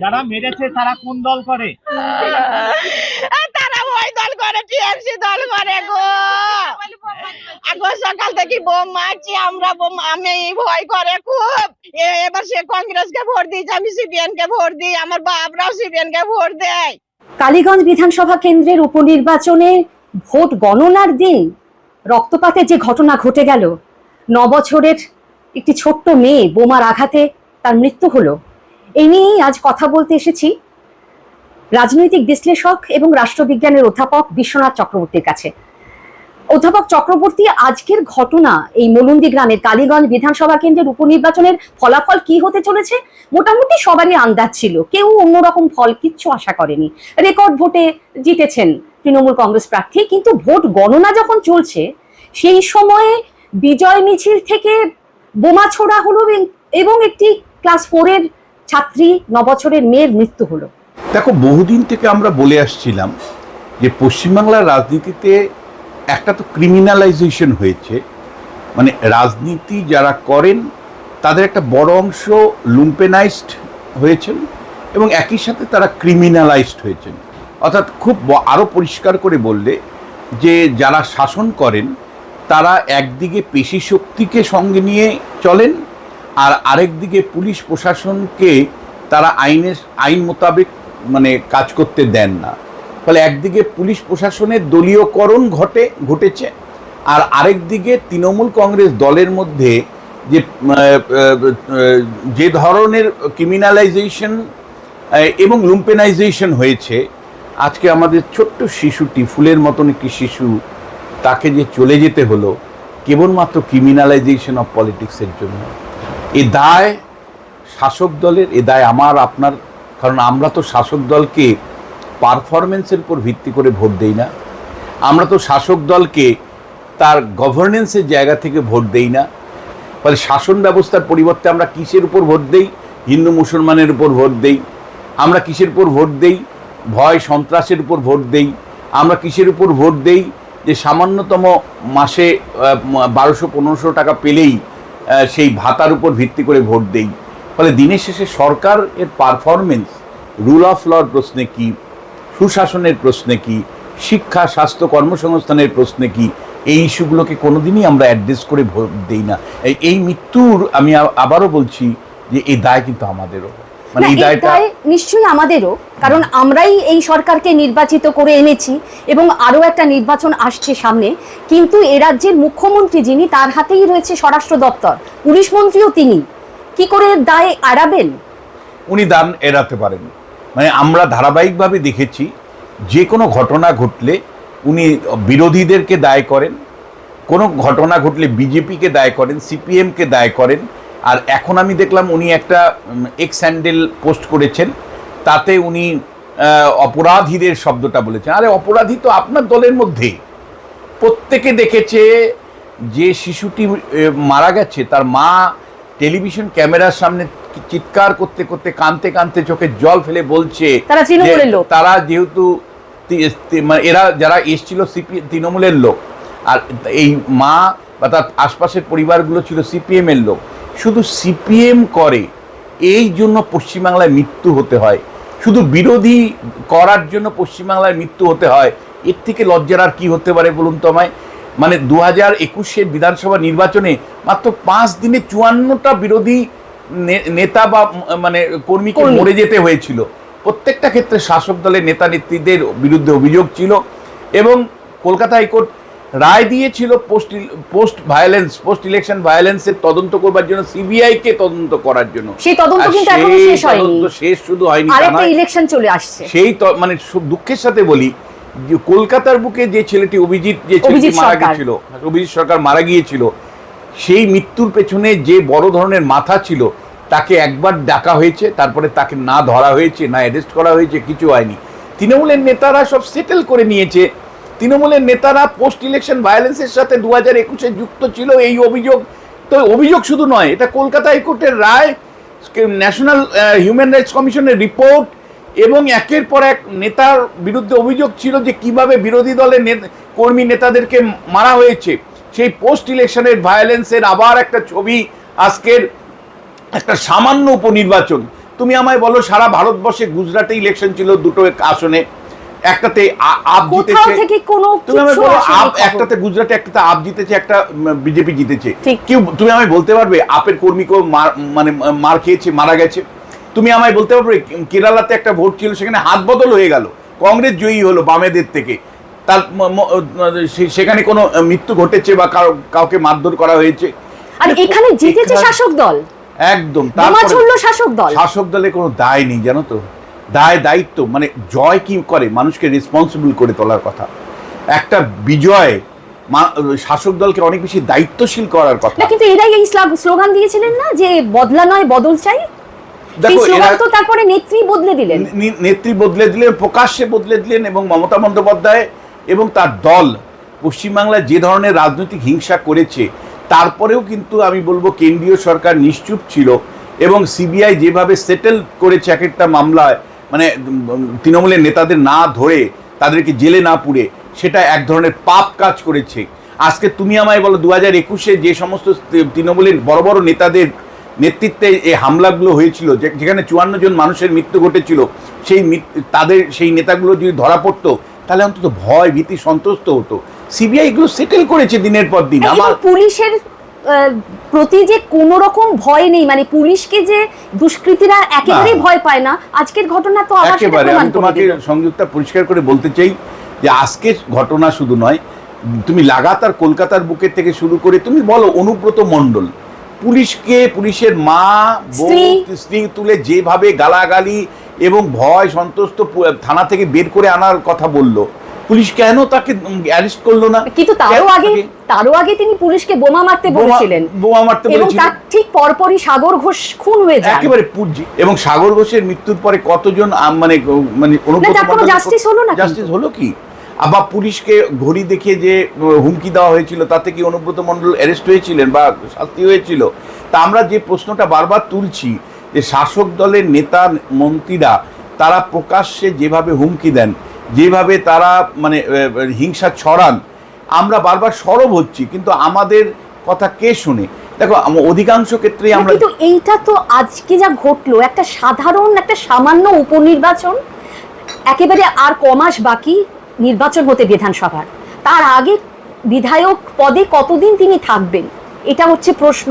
যারা মেরেছে তারা কোন দল করে? তারা ওই দল করে টিএমসি দল করে গো। সকাল থেকে বোম মারছি আমরা বোম আমি ভয় করে খুব। এ- এবার সে কংগ্রেসকে ভোট দিয়েছে আমি সিপিএন কে ভোট দিই আমার বাপরাও সিপিএন কে ভোট দেয়। কালীগঞ্জ বিধানসভা কেন্দ্রের উপনির্বাচনে ভোট গণনার দিন রক্তপাতের যে ঘটনা ঘটে গেল ন বছরের একটি ছোট্ট মেয়ে বোমার আঘাতে তার মৃত্যু হলো। এই নিয়েই আজ কথা বলতে এসেছি রাজনৈতিক বিশ্লেষক এবং রাষ্ট্রবিজ্ঞানের অধ্যাপক বিশ্বনাথ চক্রবর্তীর কাছে। অধ্যাপক চক্রবর্তী, আজকের ঘটনা এই মলুন্দি গ্রামের কালীগঞ্জ বিধানসভা কেন্দ্রের উপনির্বাচনের ফলাফল কি হতে চলেছে? মোটামুটি সবারই আন্দাজ ছিল। কেউ অন্যরকম ফল কিচ্ছু আশা করেনি। রেকর্ড ভোটে জিতেছেন তৃণমূল কংগ্রেস প্রার্থী, কিন্তু ভোট গণনা যখন চলছে, সেই সময়ে বিজয় মিছিল থেকে বোমা ছোড়া হলো এবং- একটি ক্লাস ফোরের ছাত্রী, নবছরের মেয়ের মৃত্যু হলো। দেখো, বহুদিন থেকে আমরা বলে আসছিলাম যে পশ্চিমবাংলার রাজনীতিতে একটা তো ক্রিমিনালাইজেশন হয়েছে। মানে রাজনীতি যারা করেন, তাদের একটা বড় অংশ লুম্পেনাইজড হয়েছেন এবং একই সাথে তারা ক্রিমিনালাইজড হয়েছেন। অর্থাৎ খুব আরও পরিষ্কার করে বললে যে যারা শাসন করেন তারা একদিকে পেশি শক্তিকে সঙ্গে নিয়ে চলেন, আর আরেকদিকে পুলিশ প্রশাসনকে তারা আইনের, আইন মোতাবেক মানে কাজ করতে দেন না। ফলে একদিকে পুলিশ প্রশাসনের দলীয়করণ ঘটে, ঘটেছে, আর আরেকদিকে তৃণমূল কংগ্রেস দলের মধ্যে যে যে ধরনের ক্রিমিনালাইজেশন এবং লুম্পেনাইজেশন হয়েছে। আজকে আমাদের ছোট্ট শিশুটি, ফুলের মতন একটি শিশু তাকে যে চলে যেতে হলো কেবলমাত্র ক্রিমিনালাইজেশন অফ পলিটিক্সের জন্য। এ দায় শাসক দলের, এ দায় আমার, আপনার, কারণ আমরা তো শাসক দলকে পারফরমেন্সের উপর ভিত্তি করে ভোট দেই না। আমরা তো শাসক দলকে তার গভর্নেন্সের জায়গা থেকে ভোট দেই না। ফলে শাসন ব্যবস্থার পরিবর্তে আমরা কিসের উপর ভোট দেই? হিন্দু মুসলমানের উপর ভোট দেই। আমরা কিসের উপর ভোট দেই? ভয়, সন্ত্রাসের উপর ভোট দেই। আমরা কিসের উপর ভোট দেই? যে সামান্যতম মাসে বারোশো পনেরোশো টাকা পেলেই সেই ভাতার উপর ভিত্তি করে ভোট দেই। ফলে দিনের শেষে সরকার এর পারফরমেন্স রুল অফ লর প্রশ্নে কি, সুশাসনের প্রশ্নে কি, শিক্ষা, স্বাস্থ্য কর্মসংস্থানের প্রশ্নে কি, এই ইস্যুগুলোকে কোনোদিনই আমরা অ্যাড্রেস করে ভোট দিই না। এই- এই মৃত্যুর আমি আবারও বলছি যে এই দায় কিন্তু আমাদেরও। মানে দায় নিশ্চয়ই আমাদেরও কারণ আমরাই এই সরকারকে নির্বাচিত করে এনেছি এবং আরও একটা নির্বাচন আসছে সামনে। কিন্তু এ রাজ্যের মুখ্যমন্ত্রী যিনি তার হাতেই রয়েছে স্বরাষ্ট্র দপ্তর। পুলিশ মন্ত্রীও তিনি। কি করে দায় এড়াবেন? উনি দান এড়াতে পারেন। মানে আমরা ধারাবাহিকভাবে দেখেছি যে কোনো ঘটনা ঘটলে উনি বিরোধীদেরকে দায় করেন কোনো ঘটনা ঘটলে বিজেপিকে দায় করেন সিপিএমকে দায় করেন আর এখন আমি দেখলাম উনি একটা এক্স হ্যান্ডেল পোস্ট করেছেন। তাতে উনি অপরাধীদের শব্দটা বলেছেন। আরে অপরাধী তো আপনার দলের মধ্যেই। প্রত্যেকে দেখেছে যে শিশুটি মারা গেছে তার মা টেলিভিশন ক্যামেরার সামনে চিৎকার করতে করতে কানতে কানতে চোখে জল ফেলে বলছে তারা যেহেতু মানে এরা যারা এসছিল সিপি তৃণমূলের লোক। আর এই মা বা তার আশপাশের পরিবারগুলো ছিল সিপিএম এর লোক। শুধু সিপিএম করে এই জন্য পশ্চিমবাংলায় মৃত্যু হতে হয়। শুধু বিরোধী করার জন্য পশ্চিমবাংলায় মৃত্যু হতে হয় এর থেকে লজ্জার আর কি হতে পারে বলুন তো আমায়? মানে দু হাজার একুশের বিধানসভা নির্বাচনে মাত্র পাঁচ দিনে চুয়ান্নটা বিরোধী নেতা বা মানে কর্মীকে কর্মী। মরে যেতে হয়েছিল। প্রত্যেকটা ক্ষেত্রে শাসক দলের নেতা নেত্রীদের বিরুদ্ধে অভিযোগ ছিল এবং কলকাতা হাইকোর্ট রায় দিয়েছিল post post violence post election ভায়োলেন্সের তদন্ত করবার জন্য সিবিআই কে তদন্ত করার জন্য। সেই তদন্ত কিন্তু এখনও শেষ হয়নি। তদন্ত শেষ শুধু হয়নি আরেকটা ইলেকশন চলে আসছে। সেই মানে দুঃখের সাথে বলি যে কলকাতার বুকে যে ছেলেটি অভিজিৎ যে ছেলেটি মারা। গিয়েছিল অভিজিৎ সরকার মারা গিয়েছিল সেই মৃত্যুর পেছনে যে বড় ধরনের মাথা ছিল তাকে একবার ডাকা হয়েছে তারপরে তাকে না ধরা হয়েছে না অ্যারেস্ট করা হয়েছে কিছু হয়নি। তৃণমূলের নেতারা সব সেটেল করে নিয়েছে তৃণমূলের নেতারা পোস্ট ইলেকশন ভায়োলেন্সের সাথে দু হাজার একুশে যুক্ত ছিল, এই অভিযোগ। তো অভিযোগ শুধু নয়, এটা কলকাতা হাইকোর্টের রায় ন্যাশনাল হিউম্যান রাইটস কমিশনের রিপোর্ট এবং একের পর এক নেতার বিরুদ্ধে অভিযোগ ছিল যে কীভাবে বিরোধী দলের কর্মী নেতাদেরকে মারা হয়েছে। সেই পোস্ট ইলেকশনের ভায়োলেন্সের আবার একটা ছবি আজকের একটা সামান্য উপনির্বাচন। তুমি আমায় বলো, সারা ভারতবর্ষে গুজরাটে ইলেকশন ছিল দুটো আসনে। একটাতে আপ জিতেছে। থেকে কোনো তুমি বলো আপ একটাতে গুজরাটে একটাতে আপ জিতেছে একটা বিজেপি জিতেছে। তুমি আমায় বলতে পারবে আপের কর্মী কেউ মানে মার খেয়েছে মারা গেছে? তুমি আমায় বলতে পারবে কেরালাতে একটা ভোট ছিল সেখানে হাত বদল হয়ে গেল। কংগ্রেস জয়ী হলো বামেদের থেকে। তার সেখানে কোনো মৃত্যু ঘটেছে বা কাউকে মারধর করা হয়েছে? আর এখানে জিতেছে শাসক দল। একদম তারপরে শাসক দল। শাসক দলের কোনো দায় নেই জানো তো? দায় দায়িত্ব মানে জয় কি করে? মানুষকে রেসপন্সিবল করে তোলার কথা। একটা বিজয় শাসক দলকে অনেক বেশি দায়িত্বশীল করার কথা। কিন্তু এরাই এই স্লোগান দিয়েছিলেন না যে বদলা নয় বদল চাই? তো তারপরে নেত্রী বদলে দিলেন। নেত্রী বদলে দিলেন প্রকাশ্যে বদলে দিলেন এবং মমতা বন্দ্যোপাধ্যায় এবং তার দল পশ্চিমবাংলায় যে ধরনের রাজনৈতিক হিংসা করেছে তারপরেও কিন্তু আমি বলব কেন্দ্রীয় সরকার নিশ্চুপ ছিল এবং সিবিআই যেভাবে সেটেল করেছে এক একটা মামলায় মানে তৃণমূলের নেতাদের না ধরে তাদেরকে জেলে না পুড়ে সেটা এক ধরনের পাপ কাজ করেছে। আজকে তুমি আমায় বলো দু হাজার একুশে যে সমস্ত তৃণমূলের বড় বড় নেতাদের নেতৃত্বে এই হামলাগুলো হয়েছিল যে- যেখানে চুয়ান্ন জন মানুষের মৃত্যু ঘটেছিল সেই তাদের সেই নেতাগুলো যদি ধরা পড়তো তাহলে অন্তত ভয় ভীতি সন্ত্রস্ত হতো। সিবিআই এগুলো সেটেল করেছে দিনের পর দিন। আমার পুলিশের প্রতি যে কোনো রকম ভয় নেই মানে পুলিশকে যে দুষ্কৃতীরা একেবারেই ভয় পায় না আজকের ঘটনা তো সেটা একেবারে আমি তোমাকে। সংযুক্তা পরিষ্কার করে বলতে চাই যে আজকের ঘটনা শুধু নয় তুমি লাগাতার কলকাতার বুকের থেকে শুরু করে তুমি বলো অনুব্রত মণ্ডল পুলিশকে পুলিশের মা স্ত্রী। তুলে যেভাবে গালাগালি এবং ভয় সন্তুষ্ট থানা থেকে বের করে আনার কথা বলল পুলিশ কেন তাকে অ্যারেস্ট করল না? কিন্তু তারও আগে তারও আগে তিনি পুলিশকে বোমা মারতে বলেছিলেন। বোমা মারতে এবং বলেছিলেন। তার ঠিক পরপরই সাগর ঘোষ খুন হয়ে যায় একেবারে পূজ্যি এবং সাগর ঘোষের মৃত্যুর পরে কতজন মানে মানে কোনো justice হলো না জাস্টিস হলো কি? আবার পুলিশকে ঘড়ি দেখিয়ে যে হুমকি দেওয়া হয়েছিল তাতে কি অনুব্রত মণ্ডল অ্যারেস্ট হয়েছিলেন বা শাস্তি হয়েছিল? তা আমরা যে প্রশ্নটা বারবার তুলছি যে শাসক দলের নেতা মন্ত্রীরা তারা প্রকাশ্যে যেভাবে হুমকি দেন যেভাবে তারা মানে হিংসা ছড়ান আমরা বারবার সরব হচ্ছি কিন্তু আমাদের কথা কে শুনে? দেখো অধিকাংশ ক্ষেত্রেই না, আমরা কিন্তু এইটা তো আজকে যা ঘটলো একটা সাধারণ একটা সামান্য উপনির্বাচন একেবারে আর কমাস বাকি নির্বাচন হতে বিধানসভার। তার আগে বিধায়ক পদে কতদিন তিনি থাকবেন? এটা হচ্ছে প্রশ্ন।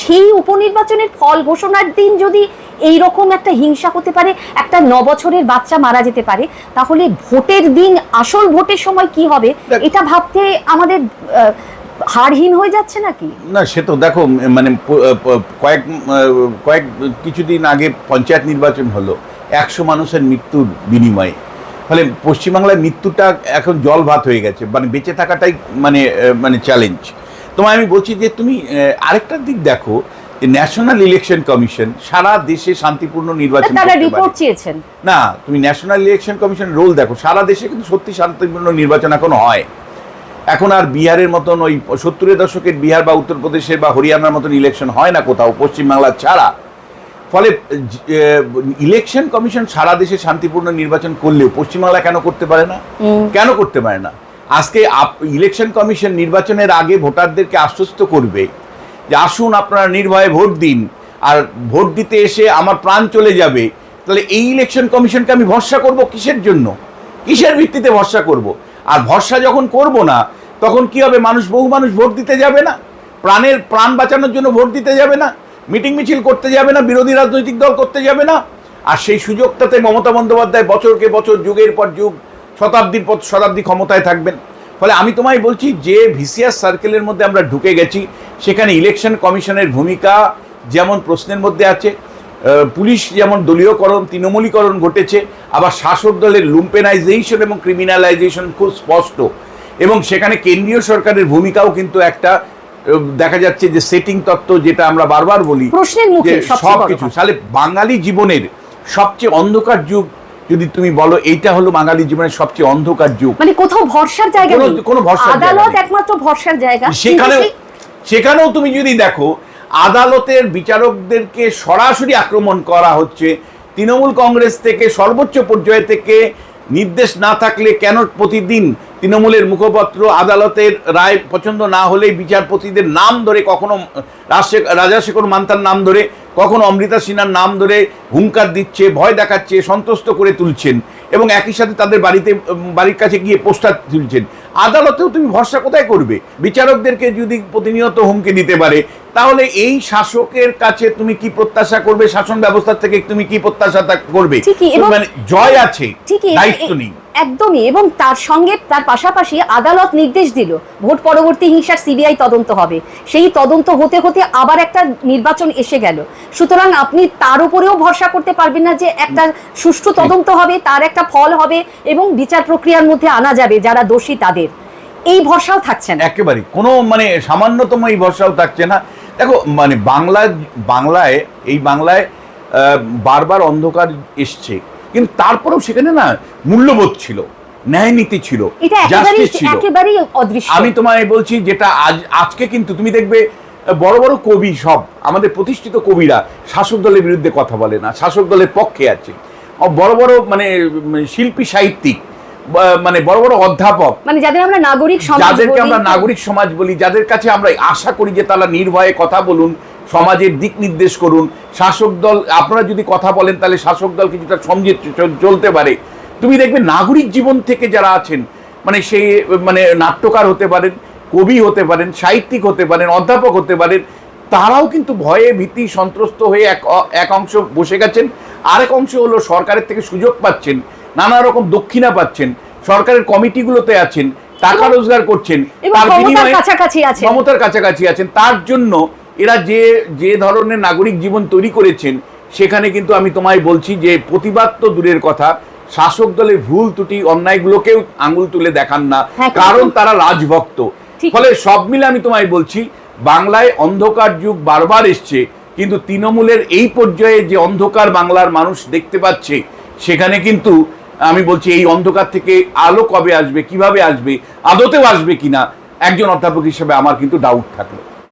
সেই উপনির্বাচনের ফল ঘোষণার দিন যদি এই রকম একটা হিংসা হতে পারে একটা ন বছরের বাচ্চা মারা যেতে পারে তাহলে ভোটের দিন আসল ভোটের সময় কি হবে? এটা ভাবতে আমাদের আহ, হাড়হীন হয়ে যাচ্ছে নাকি? না সে তো দেখো মানে কয়েক কয়েক কিছুদিন আগে পঞ্চায়েত নির্বাচন হলো একশো মানুষের মৃত্যুর বিনিময়ে। ফলে পশ্চিমবাংলায় মৃত্যুটা এখন জল ভাত হয়ে গেছে মানে বেঁচে থাকাটাই মানে মানে চ্যালেঞ্জ তোমায় আমি বলছি যে তুমি আরেকটা দিক দেখো যে ন্যাশনাল ইলেকশন কমিশন সারা দেশে শান্তিপূর্ণ নির্বাচন তারা রিপোর্ট চেয়েছেন। না তুমি ন্যাশনাল ইলেকশন কমিশন রোল দেখো সারা দেশে কিন্তু সত্যি শান্তিপূর্ণ নির্বাচন এখন হয়। এখন আর বিহারের মতন ওই সত্তরের দশকের বিহার বা উত্তরপ্রদেশের বা হরিয়ানার মতন ইলেকশন হয় না কোথাও পশ্চিমবাংলা ছাড়া। ফলে ইলেকশন কমিশন সারা দেশে শান্তিপূর্ণ নির্বাচন করলেও পশ্চিমবাংলা কেন করতে পারে না? কেন করতে পারে না? আজকে ইলেকশন কমিশন নির্বাচনের আগে ভোটারদেরকে আশ্বস্ত করবে যে আসুন আপনারা নির্ভয়ে ভোট দিন, আর ভোট দিতে এসে আমার প্রাণ চলে যাবে, তাহলে এই ইলেকশন কমিশনকে আমি ভরসা করব কিসের জন্য? কিসের ভিত্তিতে ভরসা করব? আর ভরসা যখন করব না, তখন কি হবে? মানুষ, বহু মানুষ ভোট দিতে যাবে না? প্রাণের, প্রাণ বাঁচানোর জন্য ভোট দিতে যাবে না? মিটিং মিছিল করতে যাবে না? বিরোধী রাজনৈতিক দল করতে যাবে না? আর সেই সুযোগটাতে মমতা বন্দ্যোপাধ্যায় বছরকে বছর, যুগের পর যুগ শতাব্দীর পর শতাব্দী ক্ষমতায় থাকবেন। ফলে আমি তোমায় বলছি যে ভিসিআর সার্কেলের মধ্যে আমরা ঢুকে গেছি সেখানে ইলেকশন কমিশনের ভূমিকা যেমন প্রশ্নের মধ্যে আছে পুলিশ যেমন দলীয়করণ তৃণমূলীকরণ ঘটেছে আবার শাসক দলের লুম্পেনাইজেশন এবং ক্রিমিনালাইজেশন খুব স্পষ্ট। এবং সেখানে কেন্দ্রীয় সরকারের ভূমিকাও কিন্তু একটা দেখা যাচ্ছে যে সেটিং তত্ত্ব যেটা আমরা বারবার বলি সব কিছু তাহলে বাঙালি জীবনের সবচেয়ে অন্ধকার যুগ যদি তুমি বলো এইটা হলো বাঙালি জীবনের সবচেয়ে অন্ধকার যুগ। মানে কোথাও ভরসার জায়গা কোনো- নেই। কোনো ভরসার আদালত একমাত্র ভরসার জায়গা। সেখানে সেখানেও তুমি যদি দেখো আদালতের বিচারকদেরকে সরাসরি আক্রমণ করা হচ্ছে। তৃণমূল কংগ্রেস থেকে সর্বোচ্চ পর্যায় থেকে নির্দেশ না থাকলে কেন প্রতিদিন তৃণমূলের মুখপত্র আদালতের রায় পছন্দ না হলেই বিচারপতিদের নাম ধরে কখনো, রাজশেখ, রাজাশেখর মান্তার নাম ধরে, কখনো অমৃতা সিনহার নাম ধরে হুঙ্কার দিচ্ছে, ভয় দেখাচ্ছে, সন্তুষ্ট করে তুলছেন এবং একই সাথে তাদের বাড়িতে, বাড়ির কাছে গিয়ে পোস্টার তুলছেন। আদালতেও তুমি ভরসা কোথায় করবে? বিচারকদেরকে যদি প্রতিনিয়ত হুমকি দিতে পারে তাহলে এই শাসকের কাছে তুমি কি প্রত্যাশা করবে? শাসন ব্যবস্থা থেকে তুমি কি প্রত্যাশা করবে? মানে জয় আছে দায়িত্ব নেই। একদমই এবং তার সঙ্গে তার পাশাপাশি আদালত নির্দেশ দিল ভোট পরবর্তী হিংসার সিবিআই তদন্ত হবে। সেই তদন্ত হতে হতে আবার একটা নির্বাচন এসে গেল। সুতরাং আপনি তার উপরেও ভরসা করতে পারবেন না যে একটা সুষ্ঠু তদন্ত হবে তার একটা ফল হবে এবং বিচার প্রক্রিয়ার মধ্যে আনা যাবে যারা দোষী তাদের। এই ভরসাও থাকছে না। একেবারে কোনো মানে সামান্যতম এই ভরসাও থাকছে না। দেখো মানে বাংলা বাংলায় এই বাংলায় বারবার অন্ধকার এসছে। কিন্তু তারপরেও সেখানে না মূল্যবোধ ছিল ন্যায় নীতি ছিল। আমি তোমায় বলছি যেটা আজ আজকে কিন্তু তুমি দেখবে বড় বড় কবি সব আমাদের প্রতিষ্ঠিত কবিরা শাসক দলের বিরুদ্ধে কথা বলে না শাসক দলের পক্ষে আছে। বড় বড় মানে শিল্পী সাহিত্যিক মানে বড় বড় অধ্যাপক। মানে যাদের আমরা নাগরিক সমাজ যাদেরকে আমরা নাগরিক সমাজ বলি যাদের কাছে আমরা আশা করি যে তারা নির্ভয়ে কথা বলুন সমাজের দিক নির্দেশ করুন। শাসক দল আপনারা যদি কথা বলেন তাহলে শাসক দল কিছুটা সমঝে চলতে পারে। তুমি দেখবে নাগরিক জীবন থেকে যারা আছেন মানে সেই মানে নাট্যকার হতে পারেন কবি হতে পারেন সাহিত্যিক হতে পারেন অধ্যাপক হতে পারেন তারাও কিন্তু ভয়ে ভীতি সন্ত্রস্ত হয়ে এক এক অংশ বসে গেছেন। আরেক অংশ হলো সরকারের থেকে সুযোগ পাচ্ছেন নানা রকম দক্ষিণা পাচ্ছেন সরকারের কমিটিগুলোতে আছেন টাকা রোজগার করছেন তার বিনিময়ে কাছাকাছি ক্ষমতার কাছাকাছি আছেন। তার জন্য এরা যে যে ধরনের নাগরিক জীবন তৈরি করেছেন সেখানে কিন্তু আমি তোমায় বলছি যে প্রতিবাদ তো দূরের কথা শাসক দলের ভুল ত্রুটি অন্যায়গুলোকেও আঙুল তুলে দেখান না হ্যাঁ, কারণ তারা রাজভক্ত। ফলে সব মিলে আমি তোমায় বলছি বাংলায় অন্ধকার যুগ বারবার এসছে কিন্তু তৃণমূলের এই পর্যায়ে যে অন্ধকার বাংলার মানুষ দেখতে পাচ্ছে সেখানে কিন্তু আমি বলছি এই অন্ধকার থেকে আলো কবে আসবে কীভাবে আসবে আদতেও আসবে কিনা একজন অধ্যাপক হিসেবে আমার কিন্তু ডাউট থাকল।